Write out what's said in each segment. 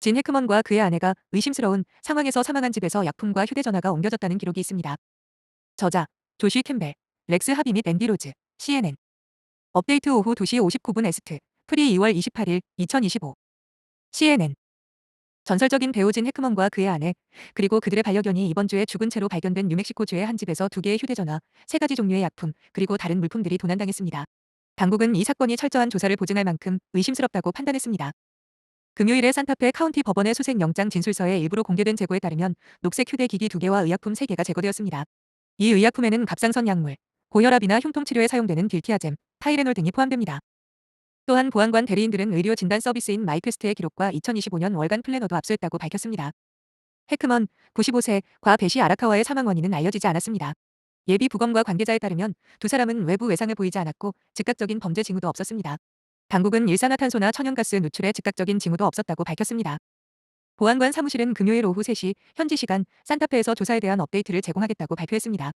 진 해크먼과 그의 아내가 의심스러운 상황에서 사망한 집에서 약품과 휴대전화가 옮겨졌다는 기록이 있습니다. 저자 조시 캠벨, 렉스 하비 및 앤디 로즈, CNN. 업데이트 오후 2시 59분 에스트, 프리 2월 28일 2025. CNN. 전설적인 배우 진 해크먼과 그의 아내, 그리고 그들의 반려견이 이번 주에 죽은 채로 발견된 뉴멕시코 주의 한 집에서 두 개의 휴대전화, 세 가지 종류의 약품, 그리고 다른 물품들이 도난당했습니다. 당국은 이 사건이 철저한 조사를 보증할 만큼 의심스럽다고 판단했습니다. 금요일에 산타페 카운티 법원의 수색 영장 진술서에 일부로 공개된 제보에 따르면 녹색 휴대기기 2개와 의약품 3개가 제거되었습니다. 이 의약품에는 갑상선 약물, 고혈압이나 흉통 치료에 사용되는 딜티아잼, 타이레놀 등이 포함됩니다. 또한 보안관 대리인들은 의료 진단 서비스인 마이퀘스트의 기록과 2025년 월간 플래너도 압수했다고 밝혔습니다. 해크먼, 95세,과 베시 아라카와의 사망 원인은 알려지지 않았습니다. 예비 부검과 관계자에 따르면 두 사람은 외부 외상을 보이지 않았고 즉각적인 범죄 징후도 없었습니다. 당국은 일산화탄소나 천연가스 누출에 즉각적인 징후도 없었다고 밝혔습니다. 보안관 사무실은 금요일 오후 3시 현지 시간 산타페에서 조사에 대한 업데이트를 제공하겠다고 발표했습니다.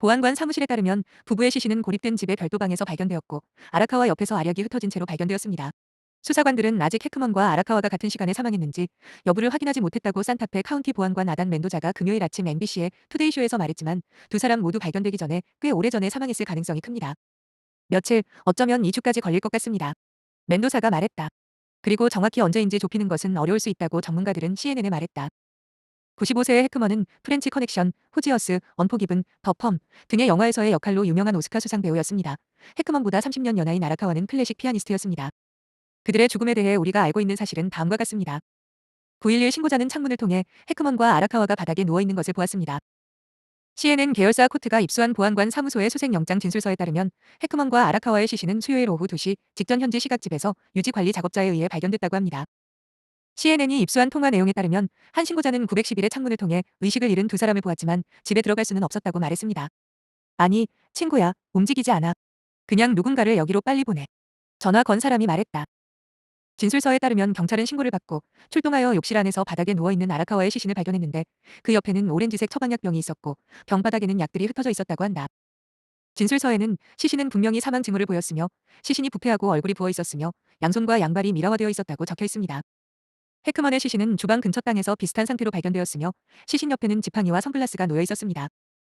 보안관 사무실에 따르면 부부의 시신은 고립된 집의 별도 방에서 발견되었고 아라카와 옆에서 알약이 흩어진 채로 발견되었습니다. 수사관들은 아직 해크먼과 아라카와가 같은 시간에 사망했는지 여부를 확인하지 못했다고 산타페 카운티 보안관 아단 멘도자가 금요일 아침 MBC의 투데이쇼에서 말했지만 두 사람 모두 발견되기 전에 꽤 오래전에 사망했을 가능성이 큽니다. 며칠, 어쩌면 2주까지 걸릴 것 같습니다. 멘도사가 말했다. 그리고 정확히 언제인지 좁히는 것은 어려울 수 있다고 전문가들은 CNN에 말했다. 95세의 해크먼은 프렌치 커넥션, 후지어스, 언포기븐, 더펌 등의 영화에서의 역할로 유명한 오스카 수상 배우였습니다. 해크먼보다 30년 연하인 아라카와는 클래식 피아니스트였습니다. 그들의 죽음에 대해 우리가 알고 있는 사실은 다음과 같습니다. 9.11 신고자는 창문을 통해 해크먼과 아라카와가 바닥에 누워있는 것을 보았습니다. CNN 계열사 코트가 입수한 보안관 사무소의 수색영장 진술서에 따르면 해크먼과 아라카와의 시신은 수요일 오후 2시 직전 현지 시각집에서 유지 관리 작업자에 의해 발견됐다고 합니다. CNN이 입수한 통화 내용에 따르면 한 신고자는 910일의 창문을 통해 의식을 잃은 두 사람을 보았지만 집에 들어갈 수는 없었다고 말했습니다. 아니, 친구야, 움직이지 않아. 그냥 누군가를 여기로 빨리 보내. 전화 건 사람이 말했다. 진술서에 따르면 경찰은 신고를 받고 출동하여 욕실 안에서 바닥에 누워있는 아라카와의 시신을 발견했는데 그 옆에는 오렌지색 처방약병이 있었고 병 바닥에는 약들이 흩어져 있었다고 한다. 진술서에는 시신은 분명히 사망 징후를 보였으며 시신이 부패하고 얼굴이 부어 있었으며 양손과 양발이 미라화되어 있었다고 적혀 있습니다. 해크먼의 시신은 주방 근처 땅에서 비슷한 상태로 발견되었으며 시신 옆에는 지팡이와 선글라스가 놓여 있었습니다.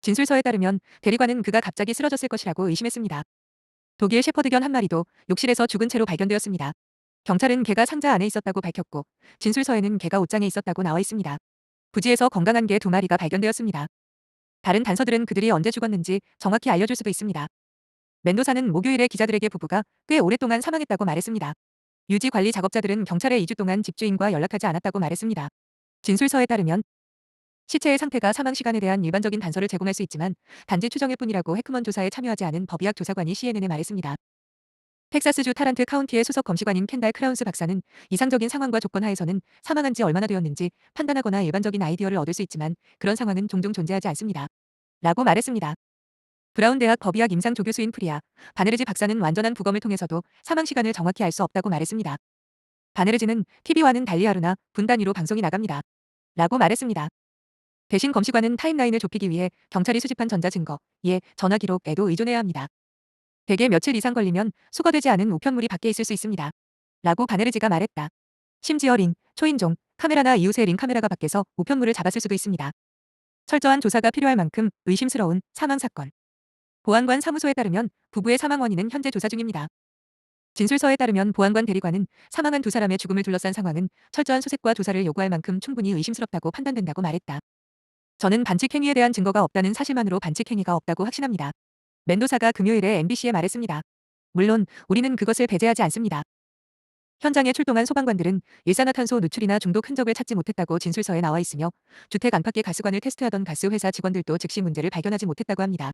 진술서에 따르면 대리관은 그가 갑자기 쓰러졌을 것이라고 의심했습니다. 독일 셰퍼드견 한 마리도 욕실에서 죽은 채로 발견되었습니다. 경찰은 개가 상자 안에 있었다고 밝혔고 진술서에는 개가 옷장에 있었다고 나와 있습니다. 부지에서 건강한 개 두 마리가 발견되었습니다. 다른 단서들은 그들이 언제 죽었는지 정확히 알려줄 수도 있습니다. 멘도사는 목요일에 기자들에게 부부가 꽤 오랫동안 사망했다고 말했습니다. 유지 관리 작업자들은 경찰에 2주 동안 집주인과 연락하지 않았다고 말했습니다. 진술서에 따르면 시체의 상태가 사망 시간에 대한 일반적인 단서를 제공할 수 있지만 단지 추정일 뿐이라고 해크먼 조사에 참여하지 않은 법의학 조사관이 CNN에 말했습니다. 텍사스주 타란트 카운티의 수석 검시관인 켄달 크라운스 박사는 이상적인 상황과 조건 하에서는 사망한 지 얼마나 되었는지 판단하거나 일반적인 아이디어를 얻을 수 있지만 그런 상황은 종종 존재하지 않습니다. 라고 말했습니다. 브라운 대학 법의학 임상 조교수인 프리아 바네르지 박사는 완전한 부검을 통해서도 사망 시간을 정확히 알 수 없다고 말했습니다. 바네르지는 TV와는 달리 하루나 분 단위로 방송이 나갑니다. 라고 말했습니다. 대신 검시관은 타임라인을 좁히기 위해 경찰이 수집한 전자증거, 예, 전화 기록에도 의존해야 합니다. 대개 며칠 이상 걸리면 수거되지 않은 우편물이 밖에 있을 수 있습니다. 라고 바네르지가 말했다. 심지어 링, 초인종, 카메라나 이웃의 링 카메라가 밖에서 우편물을 잡았을 수도 있습니다. 철저한 조사가 필요할 만큼 의심스러운 사망 사건. 보안관 사무소에 따르면 부부의 사망 원인은 현재 조사 중입니다. 진술서에 따르면 보안관 대리관은 사망한 두 사람의 죽음을 둘러싼 상황은 철저한 수색과 조사를 요구할 만큼 충분히 의심스럽다고 판단된다고 말했다. 저는 반칙 행위에 대한 증거가 없다는 사실만으로 반칙 행위가 없다고 확신합니다. 멘도사가 금요일에 MBC에 말했습니다. 물론 우리는 그것을 배제하지 않습니다. 현장에 출동한 소방관들은 일산화탄소 누출이나 중독 흔적을 찾지 못했다고 진술서에 나와 있으며 주택 안팎의 가스관을 테스트하던 가스 회사 직원들도 즉시 문제를 발견하지 못했다고 합니다.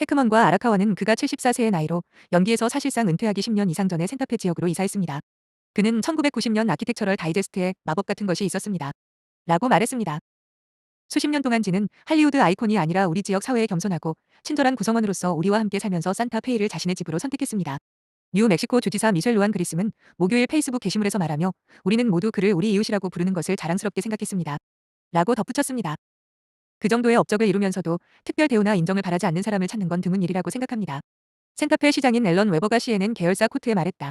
해크먼과 아라카와는 그가 74세의 나이로 연기에서 사실상 은퇴하기 10년 이상 전에 센타페 지역으로 이사했습니다. 그는 1990년 아키텍처럴 다이제스트에 마법 같은 것이 있었습니다. 라고 말했습니다. 수십 년 동안 지는 할리우드 아이콘이 아니라 우리 지역 사회에 겸손하고 친절한 구성원으로서 우리와 함께 살면서 산타페이를 자신의 집으로 선택했습니다. 뉴멕시코 주지사 미셸 로안 그리스는 목요일 페이스북 게시물에서 말하며 우리는 모두 그를 우리 이웃이라고 부르는 것을 자랑스럽게 생각했습니다. 라고 덧붙였습니다. 그 정도의 업적을 이루면서도 특별 대우나 인정을 바라지 않는 사람을 찾는 건 드문 일이라고 생각합니다. 센타페 시장인 앨런 웨버가 CNN 계열사 코트에 말했다.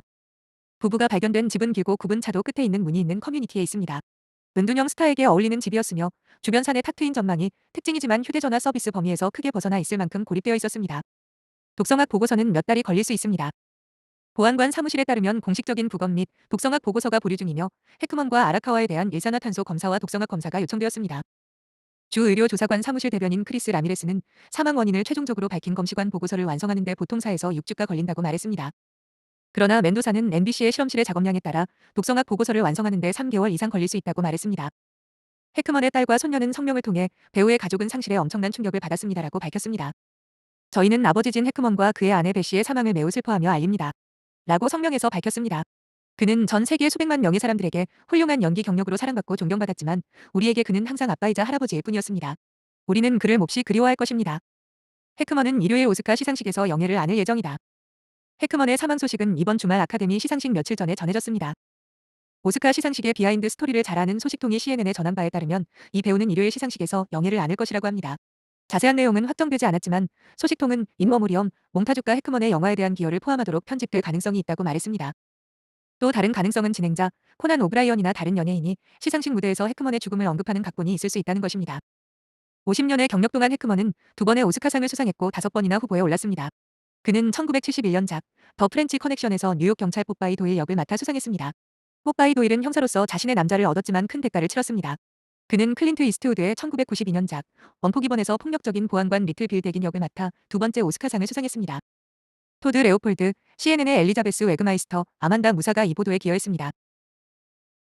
부부가 발견된 집은 길고 굽은 차도 끝에 있는 문이 있는 커뮤니티에 있습니다. 은둔형 스타에게 어울리는 집이었으며 주변 산의 탁 트인 전망이 특징이지만 휴대전화 서비스 범위에서 크게 벗어나 있을 만큼 고립되어 있었습니다. 독성학 보고서는 몇 달이 걸릴 수 있습니다. 보안관 사무실에 따르면 공식적인 부검 및 독성학 보고서가 보류 중이며 해크먼과 아라카와에 대한 일산화탄소 검사와 독성학 검사가 요청되었습니다. 주 의료조사관 사무실 대변인 크리스 라미레스는 사망 원인을 최종적으로 밝힌 검시관 보고서를 완성하는 데 보통 4에서 6주가 걸린다고 말했습니다. 그러나 멘도사는 MBC의 실험실의 작업량에 따라 독성학 보고서를 완성하는 데 3개월 이상 걸릴 수 있다고 말했습니다. 해크먼의 딸과 손녀는 성명을 통해 배우의 가족은 상실에 엄청난 충격을 받았습니다라고 밝혔습니다. 저희는 아버지 진 해크먼과 그의 아내 베시의 사망을 매우 슬퍼하며 알립니다. 라고 성명에서 밝혔습니다. 그는 전 세계 수백만 명의 사람들에게 훌륭한 연기 경력으로 사랑받고 존경받았지만 우리에게 그는 항상 아빠이자 할아버지일 뿐이었습니다. 우리는 그를 몹시 그리워할 것입니다. 해크먼은 일요일 오스카 시상식에서 영예를 안을 예정이다. 해크먼의 사망 소식은 이번 주말 아카데미 시상식 며칠 전에 전해졌습니다. 오스카 시상식의 비하인드 스토리를 잘 아는 소식통이 CNN에 전한 바에 따르면 이 배우는 일요일 시상식에서 영예를 안을 것이라고 합니다. 자세한 내용은 확정되지 않았지만 소식통은 인머무리엄, 몽타주가 해크먼의 영화에 대한 기여를 포함하도록 편집될 가능성이 있다고 말했습니다. 또 다른 가능성은 진행자 코난 오브라이언이나 다른 연예인이 시상식 무대에서 해크먼의 죽음을 언급하는 각본이 있을 수 있다는 것입니다. 50년의 경력 동안 해크먼은 두 번의 오스카상을 수상했고 다섯 번이나 후보에 올랐습니다. 그는 1971년 작 더 프렌치 커넥션에서 뉴욕 경찰 뽀빠이 도일 역을 맡아 수상했습니다. 뽀빠이 도일은 형사로서 자신의 남자를 얻었지만 큰 대가를 치렀습니다. 그는 클린트 이스트우드의 1992년 작 원포기번에서 폭력적인 보안관 리틀 빌 덱인 역을 맡아 두 번째 오스카상을 수상했습니다. 토드 레오폴드, CNN의 엘리자베스 웨그마이스터, 아만다 무사가 이 보도에 기여했습니다.